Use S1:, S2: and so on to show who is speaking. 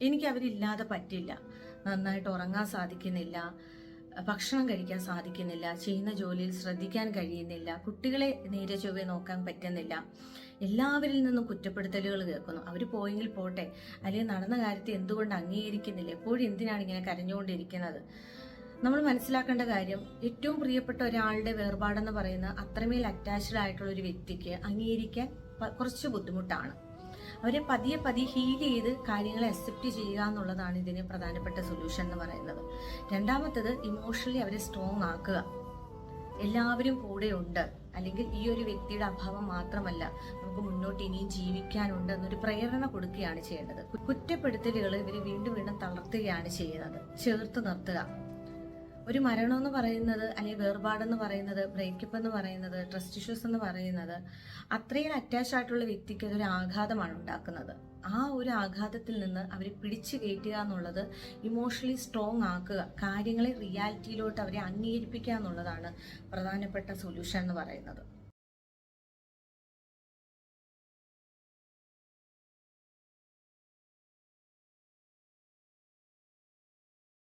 S1: എനിക്ക് അവരില്ലാതെ പറ്റില്ല. നന്നായിട്ട് ഉറങ്ങാൻ സാധിക്കുന്നില്ല. ഭക്ഷണം കഴിക്കാൻ സാധിക്കുന്നില്ല. ചെയ്യുന്ന ജോലിയിൽ ശ്രദ്ധിക്കാൻ കഴിയുന്നില്ല. കുട്ടികളെ നേരെ ചൊവ്വേ നോക്കാൻ പറ്റുന്നില്ല. എല്ലാവരിൽ നിന്നും കുറ്റപ്പെടുത്തലുകൾ കേൾക്കുന്നു. അവർ പോയെങ്കിൽ പോട്ടെ. അല്ലെങ്കിൽ നടന്ന കാര്യത്തെ എന്തുകൊണ്ട് അംഗീകരിക്കുന്നില്ല? എപ്പോഴും എന്തിനാണ് ഇങ്ങനെ കരഞ്ഞുകൊണ്ടിരിക്കുന്നത്? നമ്മൾ മനസ്സിലാക്കേണ്ട കാര്യം ഏറ്റവും പ്രിയപ്പെട്ട ഒരാളുടെ വേർപാടെന്ന് പറയുന്ന അത്രമേൽ അറ്റാച്ച്ഡ് ആയിട്ടുള്ള ഒരു വ്യക്തിക്ക് അംഗീകരിക്കാൻ കുറച്ച് ബുദ്ധിമുട്ടാണ്. അവരെ പതിയെ പതിയെ ഹീൽ ചെയ്ത് കാര്യങ്ങളെ അക്സെപ്റ്റ് ചെയ്യുക എന്നുള്ളതാണ് ഇതിന് പ്രധാനപ്പെട്ട സൊല്യൂഷൻ എന്ന് പറയുന്നത്. രണ്ടാമത്തത് ഇമോഷണലി അവരെ സ്ട്രോങ് ആക്കുക. എല്ലാവരും കൂടെ ഉണ്ട് അല്ലെങ്കിൽ ഈ ഒരു വ്യക്തിയുടെ അഭാവം മാത്രമല്ല നമുക്ക് മുന്നോട്ട് ഇനിയും ജീവിക്കാനുണ്ട് എന്നൊരു പ്രേരണ കൊടുക്കുകയാണ് ചെയ്യേണ്ടത്. കുറ്റപ്പെടുത്തലുകൾ ഇവർ വീണ്ടും വീണ്ടും തളർത്തുകയാണ് ചെയ്യുന്നത്. ചേർത്ത് നിർത്തുക. ഒരു മരണം എന്ന് പറയുന്നത് അല്ലെങ്കിൽ വേർപാടെന്ന് പറയുന്നത് ബ്രേക്കപ്പ് എന്ന് പറയുന്നത് ട്രസ്റ്റ് ഇഷ്യൂസ് എന്ന് പറയുന്നത് അത്രയും അറ്റാച്ച് ആയിട്ടുള്ള വ്യക്തിക്ക് അതൊരു ആഘാതമാണ് ഉണ്ടാക്കുന്നത്. ആ ഒരു ആഘാതത്തിൽ നിന്ന് അവർ പിടിച്ചു കയറ്റുക എന്നുള്ളത് ഇമോഷണലി സ്ട്രോങ് ആക്കുക കാര്യങ്ങളെ റിയാലിറ്റിയിലോട്ട് അവരെ അംഗീകരിപ്പിക്കുക എന്നുള്ളതാണ് പ്രധാനപ്പെട്ട സൊല്യൂഷൻ എന്ന് പറയുന്നത്.